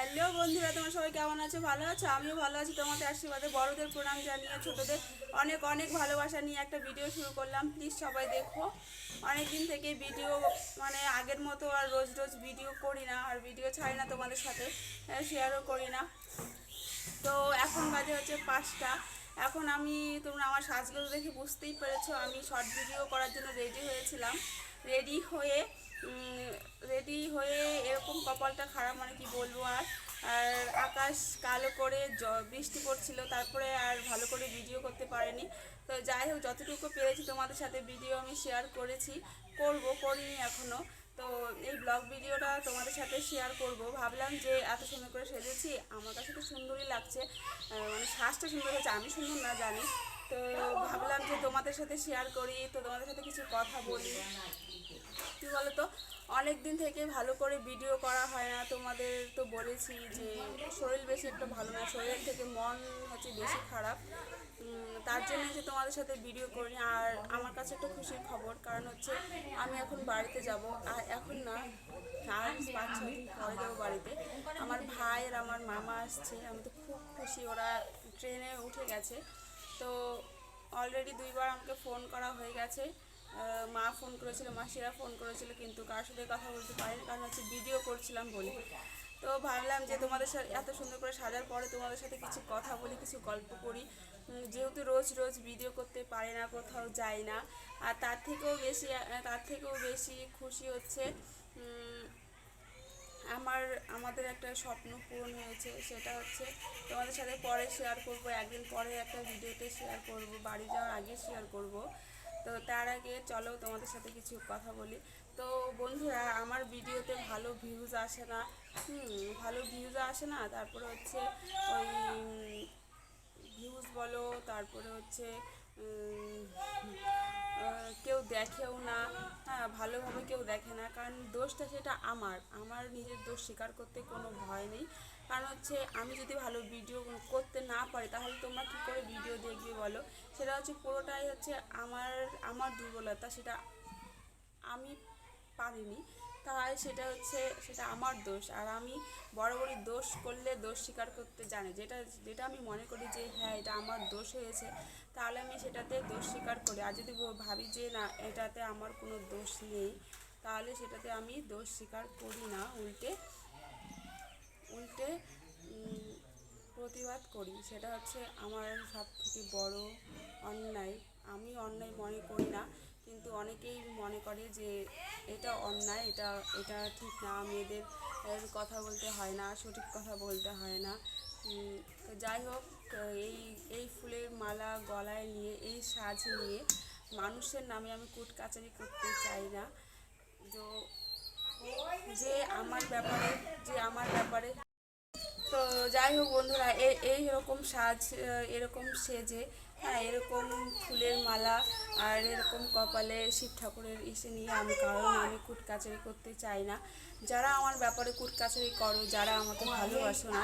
Hello বন্ধুরা, তোমার সবাই কেমন আছো? ভালো আছো? আমিও ভালো আছি। তোমাদের আশীর্বাদে বড়দের প্রণাম জানিয়ে ছোটদের অনেক অনেক ভালোবাসা নিয়ে একটা ভিডিও শুরু করলাম। প্লিজ সবাই দেখো। অনেক দিন থেকে ভিডিও মানে আগের মতো আর রোজ রোজ ভিডিও করি না, আর ভিডিও ছাড়ি না তোমাদের সাথে শেয়ারও করি না। তো এখন বাজে হচ্ছে পাঁচটা। এখন আমি, তোমরা আমার সাজগুলো দেখে বুঝতেই পেরেছ, আমি শর্ট ভিডিও করার জন্য রেডি হয়েছিলাম। রেডি হয়ে রেডি হয়ে এরকম কপালটা খারাপ মানে কি বলব আর? আর আকাশ কালো করে বৃষ্টি পড়ছিল, তারপরে আর ভালো করে ভিডিও করতে পারেনি। তো যাই হোক, যতটুকু পেরেছি তোমাদের সাথে ভিডিও আমি শেয়ার করেছি, করব, করিনি এখনও তো এই ব্লগ ভিডিওটা তোমাদের সাথে শেয়ার করব। ভাবলাম যে এত সুন্দর করে সেজেছি, আমার কাছে তো সুন্দরই লাগছে। মানে শ্বাসটা সুন্দর হয়েছে আমি সুন্দর না জানি। তো ভাবলাম যে তোমাদের সাথে শেয়ার করি, তো তোমাদের সাথে কিছু কথা বলি। কি বলতো? অনেক দিন থেকে ভালো করে ভিডিও করা হয় না। তোমাদের তো বলেছি যে শরীর বেশি একটা ভালো না শরীরের থেকে মন হচ্ছে বেশি খারাপ। তার জন্য যে তোমাদের সাথে ভিডিও করি আর আমার কাছে একটা খুশির খবর, কারণ হচ্ছে আমি এখন বাড়িতে যাব। আর এখন না আর পাঁচ দিন পরে যাব বাড়িতে। আমার ভাই আর আমার মামা আসছে। আমি তো খুব খুশি, ওরা ট্রেনে উঠে গেছে। তো অলরেডি দুইবার আমাকে ফোন করা হয়ে গেছে। মা ফোন করেছিল, মাসিরা ফোন করেছিল, কিন্তু কার সাথে কথা বলতে পারিনি, কারণ হচ্ছে ভিডিও করছিলাম বলে। তো ভাবলাম যে তোমাদের সাথে এত সুন্দর করে সাজার পরে তোমাদের সাথে কিছু কথা বলি, কিছু গল্প করি। যেহেতু রোজ রোজ ভিডিও করতে পারে না, কোথাও যাই না, আর তার থেকেও বেশি তার থেকেও বেশি খুশি হচ্ছে আমার, আমাদের একটা স্বপ্ন পূরণ হয়েছে, সেটা হচ্ছে তোমাদের সাথে পরে শেয়ার করব, একদিন পরে একটা ভিডিওতে শেয়ার করব, বাড়ি যাওয়ার আগে শেয়ার করব। তো তার আগে চলো তোমাদের সাথে কিছু কথা বলি। তো বন্ধুরা, আমার ভিডিওতে ভালো ভিউজ আসে না। ভালো ভিউজ আসে না, তারপরে হচ্ছে ওই ভিউজ বলো, তারপরে হচ্ছে কেউ দেখেও না। হ্যাঁ ভালোভাবে কেউ দেখে না, কারণ দোষটা সেটা আমার। আমার নিজের দোষ স্বীকার করতে কোনো ভয় নেই। কারণ হচ্ছে আমি যদি ভালো ভিডিও করতে না পারি, তাহলে তোমরা কী করে ভিডিও দেখবে বলো? সেটা হচ্ছে পুরোটাই হচ্ছে আমার আমার দুর্বলতা, সেটা আমি পারিনি। তাই সেটা হচ্ছে, সেটা আমার দোষ। আর আমি বড় দোষ করলে দোষ স্বীকার করতে জানি। যেটা যেটা আমি মনে করি যে হ্যাঁ এটা আমার দোষ হয়েছে, তাহলে আমি সেটাতে দোষ স্বীকার করি। আর যদি ভাবি যে, না, এটাতে আমার কোনো দোষ নেই, তাহলে সেটাতে আমি দোষ স্বীকার করি না, উল্টে উল্টে প্রতিবাদ করি, সেটা হচ্ছে আমার সব থেকে বড় অন্যায়। আমি অন্যায় মনে করি না, কিন্তু অনেকেই মনে করে যে এটা অন্যায়, এটা এটা ঠিক না, মেয়েদের কথা বলতে হয় না, সঠিক কথা বলতে হয় না। যাই হোক, এই এই ফুলের মালা গলায় নিয়ে, এই সাজ নিয়ে মানুষের নামে আমি কুট কাচারি করতে চাই না। তো যে আমার ব্যাপারে, যে আমার ব্যাপারে তো যাই হোক বন্ধুরা এই এরকম সাজ এরকম সেজে হ্যাঁ এরকম ফুলের মালা আর এরকম কপালে শিব ঠাকুরের ইসে নিয়ে আমি কারণ আমি কুট কাচারি করতে চাই না। যারা আমার ব্যাপারে কুট কাচারি করো, যারা আমাকে ভালোবাসো না,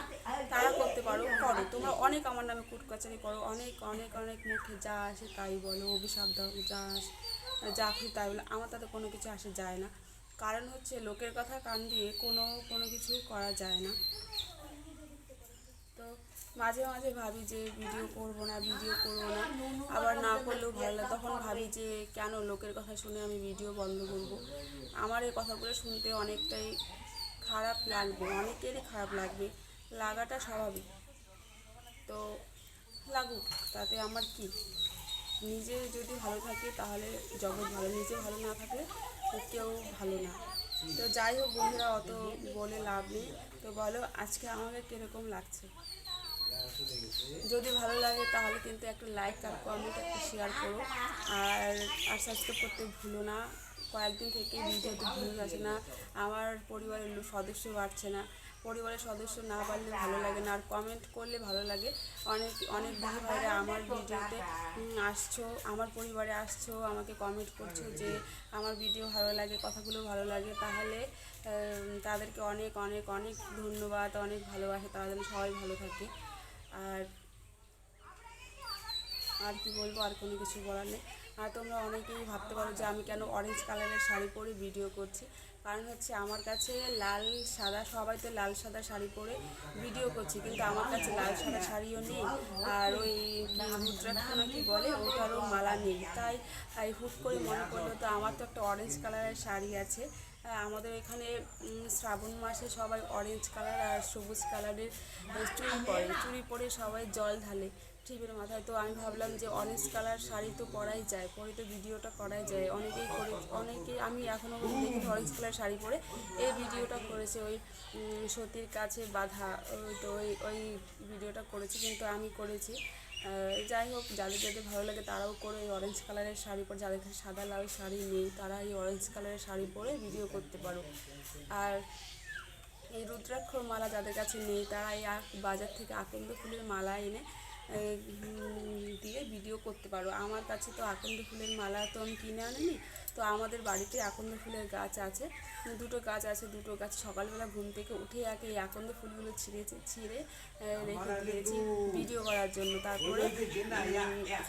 তারা করতে পারো, করো। তোমরা অনেক আমার নামে কুট কাচারি করো, অনেক অনেক অনেক মুখে যা আসে তাই বলো, অভিশাপ দাও, যা আসে, যা খুশি তাই বলো, আমার তাতে কোনো কিছু আসে যায় না। কারণ হচ্ছে লোকের কথা কান দিয়ে কোনো কোনো কিছু করা যায় না। মাঝে মাঝে ভাবি যে ভিডিও করব না ভিডিও করব না। আবার না করলেও ভালো তখন ভাবি যে কেন লোকের কথা শুনে আমি ভিডিও বন্ধ করব? আমার এই কথাগুলো শুনতে অনেকটাই খারাপ লাগবে, অনেকেরই খারাপ লাগবে। লাগাটা স্বাভাবিক। তো লাগুক, তাতে আমার কি? নিজে যদি ভালো থাকে তাহলে জগৎ ভালো, নিজে ভালো না থাকলে কেউ ভালো না। তো যাই হোক বন্ধুরা, অত বলে লাভ নেই। তো বলো, আজকে আমাকে কীরকম লাগছে? যদি ভালো লাগে তাহলে কিন্তু একটা লাইক আর কমেন্ট একটা শেয়ার করো। আর আর সাবস্ক্রাইব করতে ভুলো না। কয়েকদিন থেকে ভিডিওতে ভিউজ আসে না। আমার পরিবারের সদস্য বাড়ছে না। পরিবারের সদস্য না বাড়লে ভালো লাগে না। আর কমেন্ট করলে ভালো লাগে। অনেক অনেক দিদি ভাইরা আমার ভিডিওতে আসছো, আমার পরিবারে আসছো, আমাকে কমেন্ট করছ যে আমার ভিডিও ভালো লাগে, কথাগুলো ভালো লাগে। তাহলে তাদেরকে অনেক অনেক অনেক ধন্যবাদ, অনেক ভালোবাসা। তারা যেন সবাই ভালো থাকে। আর আর কি বলব, আর কোনো কিছু বলার নেই। আর তোমরা অনেকেই ভাবতে পারো যে আমি কেন অরেঞ্জ কালারের শাড়ি পরে ভিডিও করছি। কারণ হচ্ছে আমার কাছে লাল, সাদা, সবাই তো লাল, সাদা শাড়ি পরে ভিডিও করছে। কিন্তু আমার কাছে লাল, সাদা শাড়িও নেই। আর ওই রুদ্রাক্ষ কি বলে, ওটারও মালা নেই। তাই হুট করে মনে করল তো আমার তো একটা অরেঞ্জ কালারের শাড়ি আছে। আমাদের এখানে শ্রাবণ মাসে সবাই অরেঞ্জ কালার আর সবুজ কালারের চুড়ি পরে। চুড়ি পরে সবাই জল ঢালে। টিভির মাথায়। তো আমি ভাবলাম যে অরেঞ্জ কালার শাড়ি তো পরাই যায়, পরে তো ভিডিওটা করাই যায়। অনেকেই করে অনেকেই আমি এখনও দেখি অরেঞ্জ কালার শাড়ি পরে। এই ভিডিওটা করেছে ওই সতীর কাছে বাধা তো ওই ওই ভিডিওটা করেছে, কিন্তু আমি করেছি। যাই হোক, যাদের যাদের ভালো লাগে তারাও করে এই অরেঞ্জ কালারের শাড়ি পরে। যাদের কাছে সাদা লাল শাড়ি নেই তারা এই অরেঞ্জ কালারের শাড়ি পরে ভিডিও করতে পারো। আর এই রুদ্রাক্ষর মালা যাদের কাছে নেই তারা এই বাজার থেকে আকন্দ ফুলের মালা এনে দিয়ে ভিডিও করতে পারো। আমার কাছে তো আকন্দ ফুলের মালা তো আমি কিনে আনিনি তো আমাদের বাড়িতে আকন্দ ফুলের গাছ আছে। দুটো গাছ আছে দুটো গাছ সকালবেলা ঘুম থেকে উঠে আগে এই আকন্দ ফুলগুলো ছিঁড়েছে ছিঁড়ে রেখে দিয়েছি ভিডিও করার জন্য। তারপরে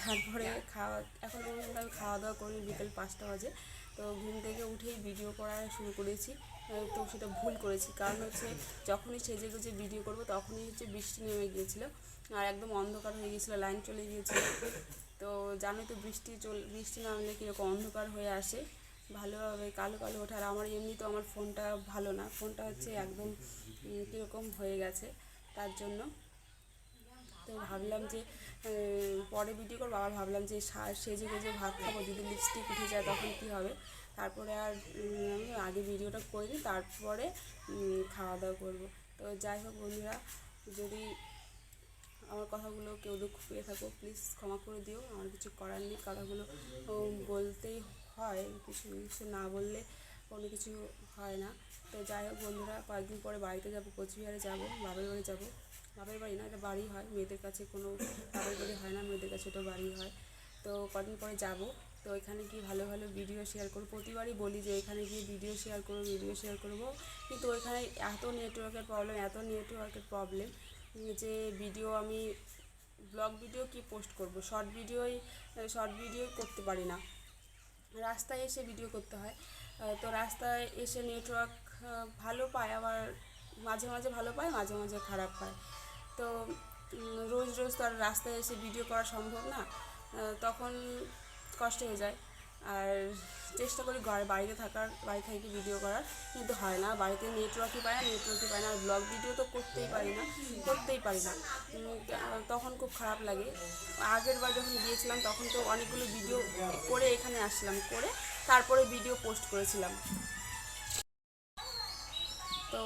তারপরে খাওয়া এখন পর্যন্ত আমি খাওয়া দাওয়া করি বিকেল পাঁচটা বাজে। তো ঘুম থেকে উঠেই ভিডিও করা শুরু করেছি তো সেটা ভুল করেছি। কারণ হচ্ছে যখনই সেজে গুজে ভিডিও করব তখনই হচ্ছে বৃষ্টি নেমে গিয়েছিল। আর একদম অন্ধকার হয়ে গিয়েছিল, লাইন চলে গিয়েছিল। তো জানোই তো বৃষ্টি চল, বৃষ্টি নামলে কীরকম অন্ধকার হয়ে আসে। ভালোভাবে কালো কালো ওঠে। আর আমার এমনি তো আমার ফোনটা ভালো না। ফোনটা হচ্ছে একদম কীরকম হয়ে গেছে তার জন্য। তো ভাবলাম যে পরে ভিডিও করব। আবার ভাবলাম যে সেজে গুজে ভাত খাব। যদি লিপস্টিক উঠে যায় তখন কী হবে? তারপরে আর আমি আগে ভিডিওটা করে তারপরে খাওয়া দাওয়া করব। তো যাই হোক বন্ধুরা, যদি আমার কথাগুলো কেউ দুঃখ পেয়ে থাকো প্লিজ ক্ষমা করে দিও। আমার কিছু করার নেই, কথাগুলো বলতেই হয়, কিছু কিছু না বললে কোনো কিছু হয় না। তো যাই হোক বন্ধুরা, কয়েকদিন পরে বাড়িতে যাব, কোচবিহারে যাব বাবার বাড়ি যাব। বাবার বাড়ি না, এটা বাড়ি হয়, মেয়েদের কাছে কোনো বাবার বাড়ি হয় না, মেয়েদের কাছে ওটা বাড়ি হয়। তো কদিন পরে যাব, তো এখানে গিয়ে ভালো ভালো ভিডিও শেয়ার করব। প্রতিবারই বলি যে এখানে গিয়ে ভিডিও শেয়ার করব ভিডিও শেয়ার করব। কিন্তু ওইখানে এত নেটওয়ার্কের প্রবলেম এত নেটওয়ার্কের প্রবলেম যে ভিডিও আমি ব্লগ ভিডিও কি পোস্ট করব? শর্ট ভিডিওই শর্ট ভিডিও করতে পারি না। রাস্তায় এসে ভিডিও করতে হয়। তো রাস্তায় এসে নেটওয়ার্ক ভালো পায়, আবার মাঝে মাঝে ভালো পায়, মাঝে মাঝে খারাপ পায়। তো রোজ রোজ তো আর রাস্তায় এসে ভিডিও করা সম্ভব না। তখন কষ্ট হয়ে যায়। আর চেষ্টা করি ঘরে বাড়িতে থাকার, বাড়ি থেকে ভিডিও করার, কিন্তু হয় না। বাড়িতে নেটওয়ার্কই পায় না নেটওয়ার্কই পায় না। আর ব্লগ ভিডিও তো করতেই পারি না, করতেই পারি না। তখন খুব খারাপ লাগে। আগের বার যখন গিয়েছিলাম, তখন তো অনেকগুলো ভিডিও করে এখানে আসলাম, করে তারপরে ভিডিও পোস্ট করেছিলাম। তো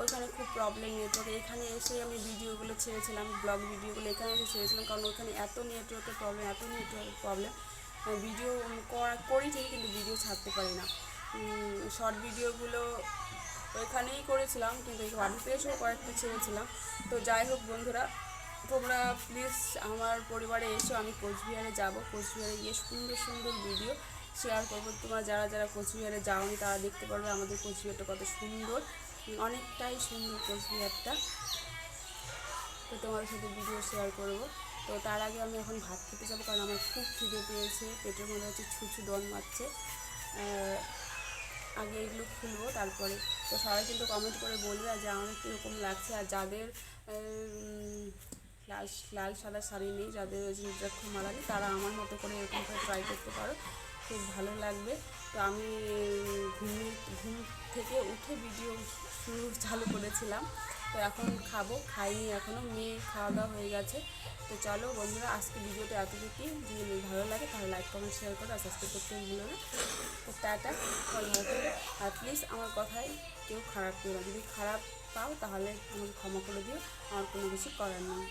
ওইখানে খুব প্রবলেম নেটওয়ার্ক এখানে এসে আমি ভিডিওগুলো ছেড়েছিলাম ব্লগ ভিডিওগুলো এখানে এসে ছেড়েছিলাম, কারণ ওখানে এত নেটওয়ার্কের প্রবলেম এত নেটওয়ার্কের প্রবলেম ভিডিও করা ঠিক কিন্তু ভিডিও ছাড়তে পারি না। শর্ট ভিডিওগুলো ওইখানেই করেছিলাম, কিন্তু বাড়িতে এসেও কয়েকটা ছেড়েছিলাম। তো যাই হোক বন্ধুরা, তোমরা প্লিজ আমার পরিবারে এসো, আমি কোচবিহারে যাব। কোচবিহারে গিয়ে সুন্দর সুন্দর ভিডিও শেয়ার করব। তোমরা যারা যারা কোচবিহারে যাওনি, তারা দেখতে পারবে আমাদের কোচবিহারটা কত সুন্দর। অনেকটাই সুন্দর কোচবিহারটা। তো তোমাদের সাথে ভিডিও শেয়ার করব। তো তার আগে আমি এখন ভাত খেতে যাব কারণ আমার খুব খিদে পেয়েছে, পেটের মধ্যে হচ্ছে ছুঁচু দন মারছে। আগে এগুলো খুলবো, তারপরে তো সবাই কিন্তু কমেন্ট করে বলবে যে আমাদের কীরকম লাগছে। আর যাদের লাল লাল সাদা শাড়ি নেই, যাদের রুদ্রাক্ষ মালা নেই তারা আমার মতো করে এরকম করে ট্রাই করতে পারো। খুব ভালো লাগবে। তো আমি ঘুমিয়ে ঘুম থেকে উঠে ভিডিও শুরু চালু করেছিলাম। তো এখন খাব, খাইনি এখনও মেয়ে খাওয়া দাওয়া হয়ে গেছে। তো চলো বন্ধুরা আজকে ভিডিওটা এতটুকুই। যদি ভালো লাগে, তাহলে লাইক কমেন্ট শেয়ার করো আর সাবস্ক্রাইব করতে ভুলো না। তো টাটা। আর প্লিজ আমার কথায় কেউ খারাপ করো না। যদি খারাপ পাও, তাহলে আমাকে ক্ষমা করে দিও। আমার কোনো কিছু করার নেই।